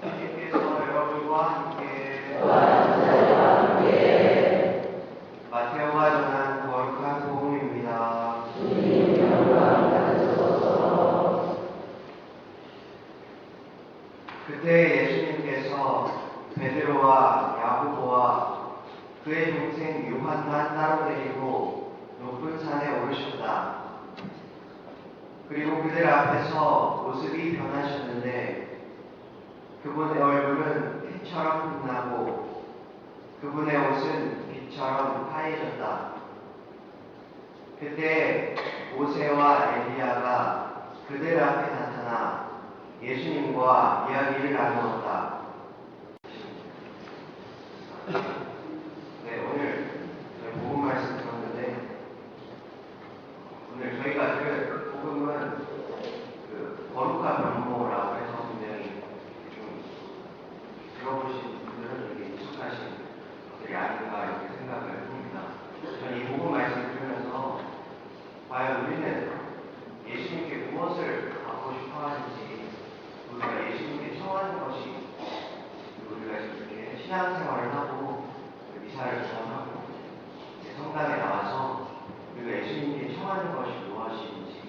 여러분과 함께 마테오가 전한 거룩한 복음입니다. 그때 예수님께서 베드로와 야고보와 그의 동생 요한만 따로 데리고 높은 산에 오르셨다. 그리고 그들 앞에서 모습이 변하셨는데 그분의 얼굴은 해처럼 빛나고 그분의 옷은 빛처럼 하얘졌다. 그때 모세와 엘리야가 그들 앞에 나타나 예수님과 이야기를 나누었다. 네, 오늘 저희 복음 말씀 들었는데 오늘 저희가 들은 복음은 그 거룩한 면모라고 들어보신 분들은 되게 익숙하신 것들이 아닌가 이렇게 생각을 합니다. 저는 이 복음 말씀 들으면서 과연 우리는 예수님께 무엇을 받고 싶어 하는지 우리가 예수님께 청하는 것이 우리가 이렇게 신앙생활을 하고 미사를 전하고 성당에 나와서 우리가 예수님께 청하는 것이 무엇인지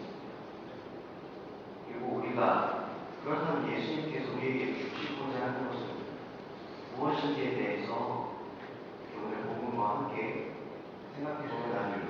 그리고 우리가 그렇다면 예수님께서 우리에게 주시고자 하는 것은 무엇인지에 대해서 오늘 복